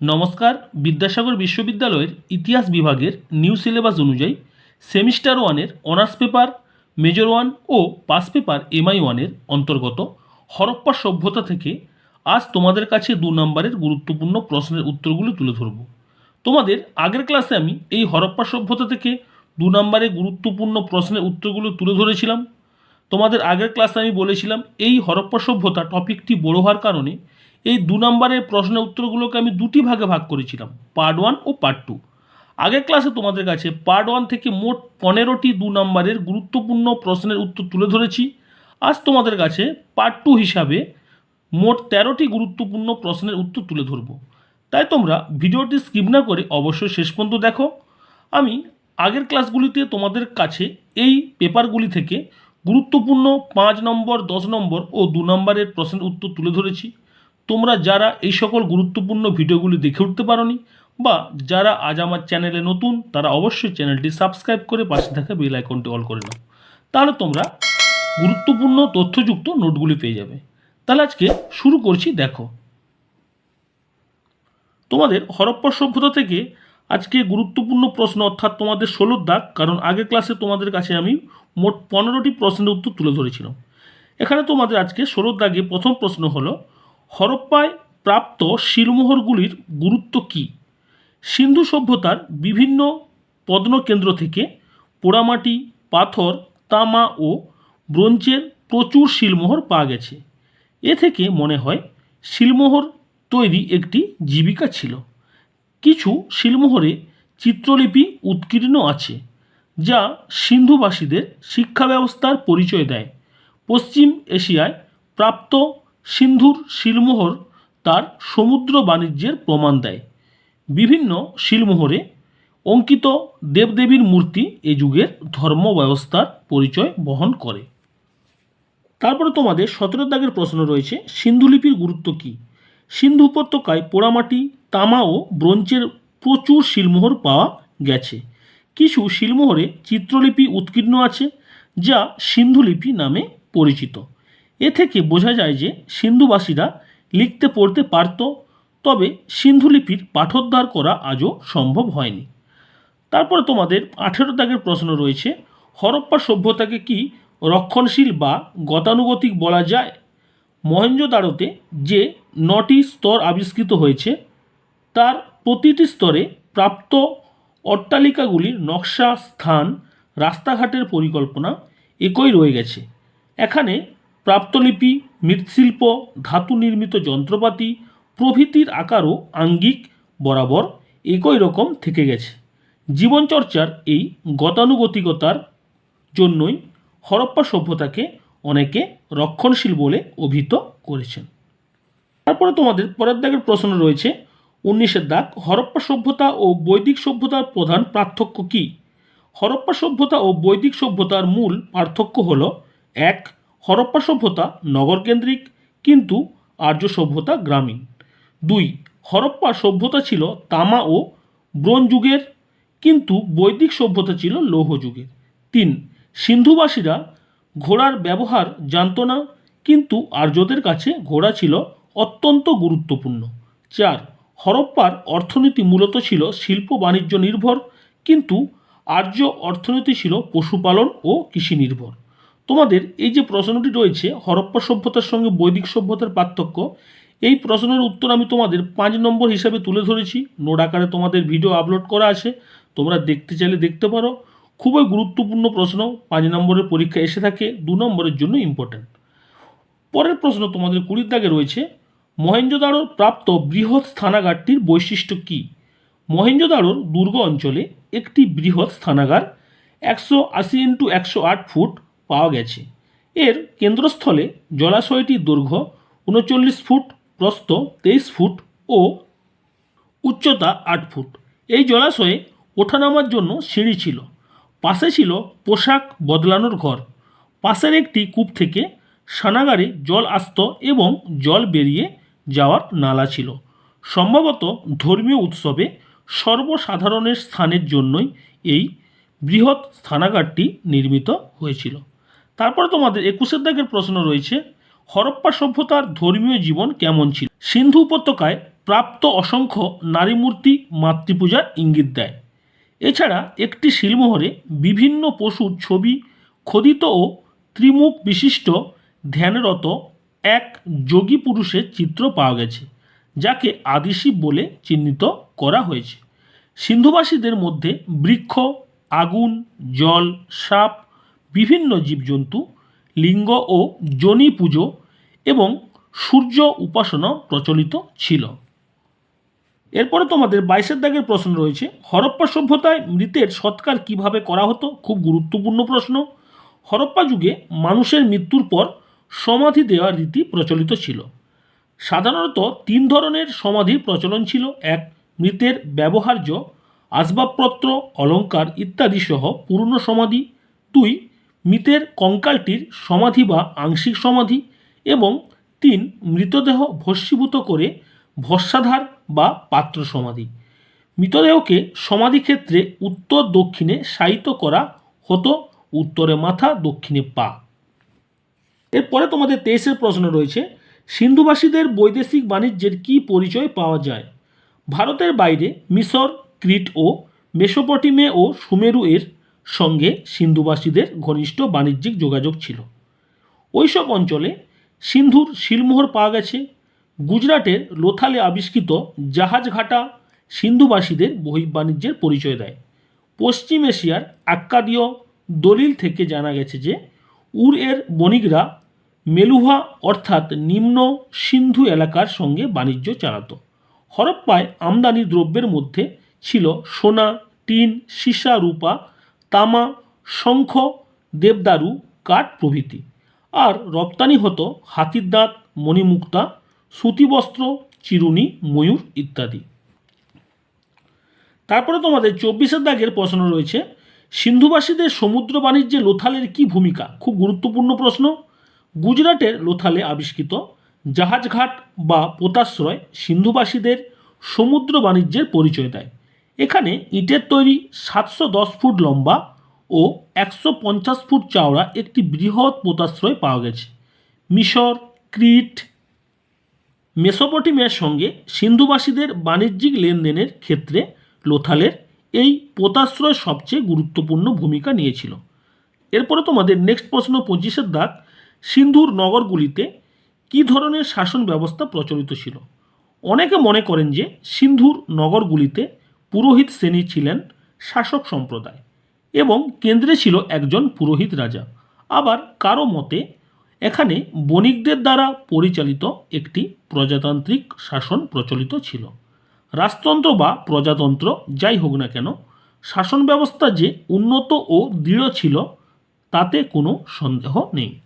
নমস্কার, বিদ্যাসাগর বিশ্ববিদ্যালয়ের ইতিহাস বিভাগের নিউ সিলেবাস অনুযায়ী সেমিস্টার ওয়ানের অনার্স পেপার, মেজর ওয়ান ও পাস পেপার এমআই ওয়ানের অন্তর্গত হরপ্পা সভ্যতা থেকে আজ তোমাদের কাছে দু নম্বরের গুরুত্বপূর্ণ প্রশ্নের উত্তরগুলো তুলে ধরব। তোমাদের আগের ক্লাসে আমি এই হরপ্পা সভ্যতা থেকে দু নম্বরের গুরুত্বপূর্ণ প্রশ্নের উত্তরগুলো তুলে ধরেছিলাম। তোমাদের আগের ক্লাসে আমি বলেছিলাম, এই হরপ্পা সভ্যতা টপিকটি বড় হওয়ার কারণে এই দু নম্বরের প্রশ্নের উত্তরগুলোকে আমি দুটি ভাগে ভাগ করেছিলাম পার্ট ওয়ান ও পার্ট টু আগের ক্লাসে তোমাদের কাছে পার্ট ওয়ান থেকে মোট পনেরোটি দু নম্বরের গুরুত্বপূর্ণ প্রশ্নের উত্তর তুলে ধরেছি। আজ তোমাদের কাছে পার্ট টু হিসাবে মোট তেরোটি গুরুত্বপূর্ণ প্রশ্নের উত্তর তুলে ধরব। তাই তোমরা ভিডিওটি স্কিপ না করে অবশ্যই শেষ পর্যন্ত দেখো। আমি আগের ক্লাসগুলিতে তোমাদের কাছে এই পেপারগুলি থেকে গুরুত্বপূর্ণ পাঁচ নম্বর, দশ নম্বর ও দু নম্বরের প্রশ্নের উত্তর তুলে ধরেছি। তোমরা যারা এই সকল গুরুত্বপূর্ণ ভিডিওগুলি দেখে উঠতে পারোনি বা যারা আজ আমার চ্যানেলে নতুন, তারা অবশ্যই চ্যানেলটি সাবস্ক্রাইব করে পাশে থাকা বেল আইকনটি অল করে নাও। তাহলে তোমরা গুরুত্বপূর্ণ, তথ্যযুক্ত নোটগুলি পেয়ে যাবে। তাহলে আজকে শুরু করছি, দেখো। তোমাদের হরপ্পা সভ্যতা থেকে আজকে গুরুত্বপূর্ণ প্রশ্ন, অর্থাৎ তোমাদের ষোলোর দাগ, কারণ আগের ক্লাসে তোমাদের কাছে আমি মোট পনেরোটি প্রশ্নের উত্তর তুলে ধরেছিলাম। এখানে তোমাদের আজকে ষোলোর দাগে প্রথম প্রশ্ন হলো হরপ্পায় প্রাপ্ত শিলমোহরগুলির গুরুত্ব কী? সিন্ধু সভ্যতার বিভিন্ন পদ্মকেন্দ্র থেকে পোড়ামাটি, পাথর, তামা ও ব্রোঞ্জের প্রচুর শিলমোহর পাওয়া গেছে। এ থেকে মনে হয় শিলমোহর তৈরি একটি জীবিকা ছিল। কিছু শিলমোহরে চিত্রলিপি উৎকীর্ণ আছে, যা সিন্ধুবাসীদের শিক্ষা ব্যবস্থার পরিচয় দেয়। পশ্চিম এশিয়ায় প্রাপ্ত সিন্ধুর শিলমোহর তার সমুদ্র বাণিজ্যের প্রমাণ দেয়। বিভিন্ন শিলমোহরে অঙ্কিত দেবদেবীর মূর্তি এ যুগের ধর্ম ব্যবস্থার পরিচয় বহন করে। তারপরে তোমাদের সতেরো দাগের প্রশ্ন রয়েছে, সিন্ধুলিপির গুরুত্ব কী? সিন্ধু উপত্যকায় পোড়ামাটি, তামা ও ব্রোঞ্জের প্রচুর শিলমোহর পাওয়া গেছে। কিছু শিলমোহরে চিত্রলিপি উৎকীর্ণ আছে, যা সিন্ধুলিপি নামে পরিচিত। এ থেকে বোঝা যায় যে সিন্ধুবাসীরা লিখতে পড়তে পারত, তবে সিন্ধুলিপির পাঠোদ্ধার করা আজও সম্ভব হয়নি। তারপরে তোমাদের আঠেরো দাগের প্রশ্ন রয়েছে, হরপ্পা সভ্যতাকে কি রক্ষণশীল বা গতানুগতিক বলা যায়? মহেঞ্জোদারোতে যে নটি স্তর আবিষ্কৃত হয়েছে, তার প্রতিটি স্তরে প্রাপ্ত অট্টালিকাগুলির নকশা, স্থান, রাস্তাঘাটের পরিকল্পনা একই রয়ে গেছে। এখানে প্রাপ্তলিপি, মৃৎশিল্প ধাতু নির্মিত যন্ত্রপাতি, প্রভৃতির আকারও আঙ্গিক, বরাবর একই রকম থেকে গেছে। জীবনচর্চার এই গতানুগতিকতার জন্যই হরপ্পা সভ্যতাকে অনেকে রক্ষণশীল বলে অভিহিত করেছেন। তারপরে তোমাদের পরের দাগের প্রশ্ন রয়েছে, উনিশের দাগ, হরপ্পা সভ্যতা ও বৈদিক সভ্যতার প্রধান পার্থক্য কী? হরপ্পা সভ্যতা ও বৈদিক সভ্যতার মূল পার্থক্য হল, এক হরপ্পা সভ্যতা নগরকেন্দ্রিক, কিন্তু আর্য সভ্যতা গ্রামীণ। দুই, হরপ্পা সভ্যতা ছিল তামা ও ব্রোঞ্জ যুগের, কিন্তু বৈদিক সভ্যতা ছিল লৌহ যুগের। তিন, সিন্ধুবাসীরা ঘোড়ার ব্যবহার জানত না, কিন্তু আর্যদের কাছে ঘোড়া ছিল অত্যন্ত গুরুত্বপূর্ণ। চার, হরপ্পার অর্থনীতি মূলত ছিল শিল্প বাণিজ্য নির্ভর, কিন্তু আর্য অর্থনীতি ছিল পশুপালন ও কৃষি নির্ভর। তোমাদের এই যে প্রশ্নটি রয়েছে, হরপ্পা সভ্যতার সঙ্গে বৈদিক সভ্যতার পার্থক্য, এই প্রশ্নের উত্তর আমি তোমাদের পাঁচ নম্বর হিসাবে তুলে ধরেছি। নোট আকারে তোমাদের ভিডিও আপলোড করা আছে, তোমরা দেখতে চাইলে দেখতে পারো। খুবই গুরুত্বপূর্ণ প্রশ্ন, পাঁচ নম্বরের পরীক্ষা এসে থাকে, দু নম্বরের জন্য ইম্পর্ট্যান্ট পরের প্রশ্ন তোমাদের কুড়ির দাগে রয়েছে মহেঞ্জোদারোর প্রাপ্ত বৃহৎ স্থানাগারটির বৈশিষ্ট্য কী? মহেঞ্জোদারোর দুর্গ অঞ্চলে একটি বৃহৎ স্থানাগার একশো আশি ইন্টু একশো আট ফুট পাওয়া গেছে। এর কেন্দ্রস্থলে জলাশয়টির দৈর্ঘ্য উনচল্লিশ ফুট, প্রস্থ তেইশ ফুট ও উচ্চতা আট ফুট। এই জলাশয়ে ওঠানামার জন্য সিঁড়ি ছিল। পাশে ছিল পোশাক বদলানোর ঘর। পাশের একটি কূপ থেকে সানাগারে জল আসত এবং জল বেরিয়ে যাওয়ার নালা ছিল। সম্ভবত ধর্মীয় উৎসবে সর্বসাধারণের স্থানের জন্যই এই বৃহৎ স্থানাগারটি নির্মিত হয়েছিল। তারপরে তোমাদের একুশের দাগের প্রশ্ন রয়েছে, হরপ্পা সভ্যতার ধর্মীয় জীবন কেমন ছিল? সিন্ধু উপত্যকায় প্রাপ্ত অসংখ্য নারী মূর্তি মাতৃপূজার ইঙ্গিত দেয়। এছাড়া একটি শিলমোহরে বিভিন্ন পশুর ছবি খোদিত ও ত্রিমুখ বিশিষ্ট ধ্যানরত এক যোগী পুরুষের চিত্র পাওয়া গেছে, যাকে আদিশিব বলে চিহ্নিত করা হয়েছে। সিন্ধুবাসীদের মধ্যে বৃক্ষ, আগুন, জল, সাপ বিভিন্ন জীবজন্তু, লিঙ্গ ও যোনি পুজো এবং সূর্য উপাসনা প্রচলিত ছিল। এরপরে তোমাদের বাইশের দাগের প্রশ্ন রয়েছে, হরপ্পা সভ্যতায় মৃতের সৎকার কীভাবে করা হতো? খুব গুরুত্বপূর্ণ প্রশ্ন। হরপ্পা যুগে মানুষের মৃত্যুর পর সমাধি দেওয়ার রীতি প্রচলিত ছিল। সাধারণত তিন ধরনের সমাধির প্রচলন ছিল। এক, মৃতের ব্যবহার্য আসবাবপত্র, অলংকার ইত্যাদি সহ পূর্ণ সমাধি। দুই মৃতের কঙ্কালটির সমাধি বা আংশিক সমাধি এবং তিন মৃতদেহ ভস্মীভূত করে ভস্মাধার বা পাত্র সমাধি। মৃতদেহকে সমাধিক্ষেত্রে উত্তর দক্ষিণে শায়িত করা হতো, উত্তরে মাথা, দক্ষিণে পা। এরপরে তোমাদের তেইশের প্রশ্ন রয়েছে, সিন্ধুবাসীদের বৈদেশিক বাণিজ্যের কী পরিচয় পাওয়া যায়? ভারতের বাইরে মিশর, ক্রিট ও মেসোপটিমে ও সুমেরু এর সঙ্গে সিন্ধুবাসীদের ঘনিষ্ঠ বাণিজ্যিক যোগাযোগ ছিল। ওইসব অঞ্চলে সিন্ধুর শিলমোহর পাওয়া গেছে। গুজরাটের লোথালে আবিষ্কৃত জাহাজঘাটা সিন্ধুবাসীদের বহির্বাণিজ্যের পরিচয় দেয়। পশ্চিম এশিয়ার আক্কাদীয় দলিল থেকে জানা গেছে যে, উর এর বণিকরা মেলুহা অর্থাৎ নিম্ন সিন্ধু এলাকার সঙ্গে বাণিজ্য চালাতো। হরপ্পায় আমদানি দ্রব্যের মধ্যে ছিল সোনা, টিন, সীসা, রূপা তামা, শঙ্খ, দেবদারু, কাঠ প্রভৃতি। আর রপ্তানি হতো হাতির দাঁত, মণিমুক্তা সুতিবস্ত্র চিরুনি, ময়ূর ইত্যাদি। তারপরে তোমাদের চব্বিশের দাগের প্রশ্ন রয়েছে, সিন্ধুবাসীদের সমুদ্র বাণিজ্যে লোথালের কী ভূমিকা? খুব গুরুত্বপূর্ণ প্রশ্ন। গুজরাটের লোথালে আবিষ্কৃত জাহাজঘাট বা পোতাশ্রয় সিন্ধুবাসীদের সমুদ্র বাণিজ্যের পরিচয় দেয়। এখানে ইটের তৈরি সাতশো দশ ফুট লম্বা ও একশো পঞ্চাশ ফুট চওড়া একটি বৃহৎ পোতাশ্রয় পাওয়া গেছে। মিশর, ক্রিট, মেসোপটেমিয়ার সঙ্গে সিন্ধুবাসীদের বাণিজ্যিক লেনদেনের ক্ষেত্রে লোথালের এই পোতাশ্রয় সবচেয়ে গুরুত্বপূর্ণ ভূমিকা নিয়েছিল। এরপরে তোমাদের নেক্সট প্রশ্ন পঁচিশের দাগ, সিন্ধুর নগরগুলিতে কী ধরনের শাসন ব্যবস্থা প্রচলিত ছিল? অনেকে মনে করেন যে সিন্ধুর নগরগুলিতে পুরোহিত শ্রেণি ছিলেন শাসক সম্প্রদায় এবং কেন্দ্রে ছিল একজন পুরোহিত রাজা। আবার কারও মতে, এখানে বণিকদের দ্বারা পরিচালিত একটি প্রজাতান্ত্রিক শাসন প্রচলিত ছিল। রাজতন্ত্র বা প্রজাতন্ত্র যাই হোক না কেন, শাসন ব্যবস্থা যে উন্নত ও দৃঢ় ছিল, তাতে কোনো সন্দেহ নেই।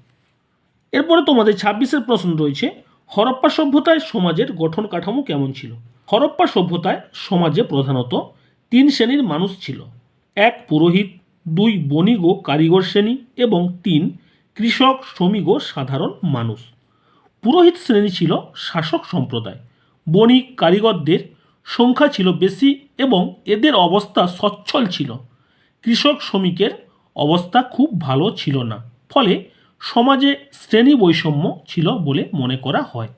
এরপরে তোমাদের ছাব্বিশের প্রশ্ন রয়েছে, হরপ্পা সভ্যতায় সমাজের গঠন কাঠামো কেমন ছিল? হরপ্পা সভ্যতায় সমাজে প্রধানত তিন শ্রেণির মানুষ ছিল। এক পুরোহিত, দুই বণিক ও কারিগর শ্রেণি এবং তিন কৃষক, শ্রমিক ও সাধারণ মানুষ। পুরোহিত শ্রেণি ছিল শাসক সম্প্রদায়। বণিক, কারিগরদের সংখ্যা ছিল বেশি এবং এদের অবস্থা সচ্ছল ছিল। কৃষক, শ্রমিকের অবস্থা খুব ভালো ছিল না। ফলে সমাজে শ্রেণি বৈষম্য ছিল বলে মনে করা হয়।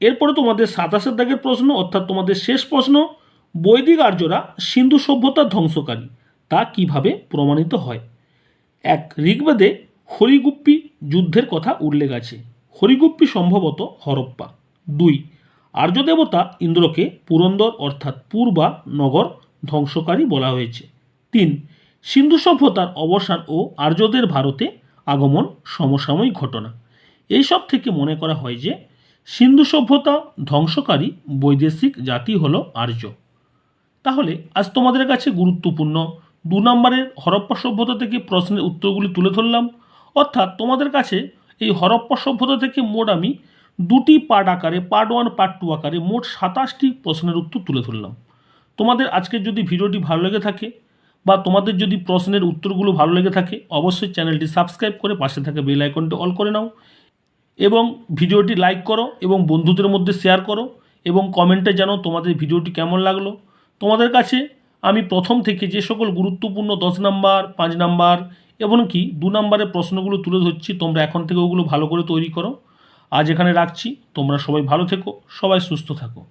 এরপরে তোমাদের সাতাশের দাগের প্রশ্ন, অর্থাৎ তোমাদের শেষ প্রশ্ন, বৈদিক আর্যরা সিন্ধু সভ্যতার ধ্বংসকারী, তা কীভাবে প্রমাণিত হয়? এক, ঋগ্বেদে হরিগুপ্পি যুদ্ধের কথা উল্লেখ আছে। হরিগুপ্পি সম্ভবত হরপ্পা। দুই আর্য দেবতা ইন্দ্রকে পুরন্দর, অর্থাৎ পূর্বা নগর, ধ্বংসকারী বলা হয়েছে। তিন, সিন্ধু সভ্যতার অবসান ও আর্যদের ভারতে আগমন সমসাময়িক ঘটনা। এইসব থেকে মনে করা হয় যে সিন্ধু সভ্যতা ধ্বংসকারী বৈদেশিক জাতি হল আর্য। তাহলে আজ তোমাদের কাছে গুরুত্বপূর্ণ দু নম্বরের হরপ্পা সভ্যতা থেকে প্রশ্নের উত্তরগুলি তুলে ধরলাম। অর্থাৎ তোমাদের কাছে এই হরপ্পা সভ্যতা থেকে মোট আমি দুটি পার্ট আকারে, পার্ট ওয়ান, পার্ট টু আকারে মোট সাতাশটি প্রশ্নের উত্তর তুলে ধরলাম। তোমাদের আজকের যদি ভিডিওটি ভালো লেগে থাকে বা তোমাদের যদি প্রশ্নের উত্তরগুলো ভালো লেগে থাকে, অবশ্যই চ্যানেলটি সাবস্ক্রাইব করে পাশে থাকা বেল আইকনটি অল করে নাও। এবং ভিডিওটি লাইক করো এবং বন্ধুদের মধ্যে শেয়ার করো এবং কমেন্টে জানো তোমাদের ভিডিওটি কেমন লাগল। তোমাদের কাছে আমি প্রথম থেকে যে সকল গুরুত্বপূর্ণ দশ নাম্বার, পাঁচ নাম্বার এমনকি দু নাম্বারের প্রশ্নগুলো তুলে ধরছি, তোমরা এখন থেকে ওগুলো ভালো করে তৈরি করো। আজ এখানে রাখছি, তোমরা সবাই ভালো থেকো, সবাই সুস্থ থাকো।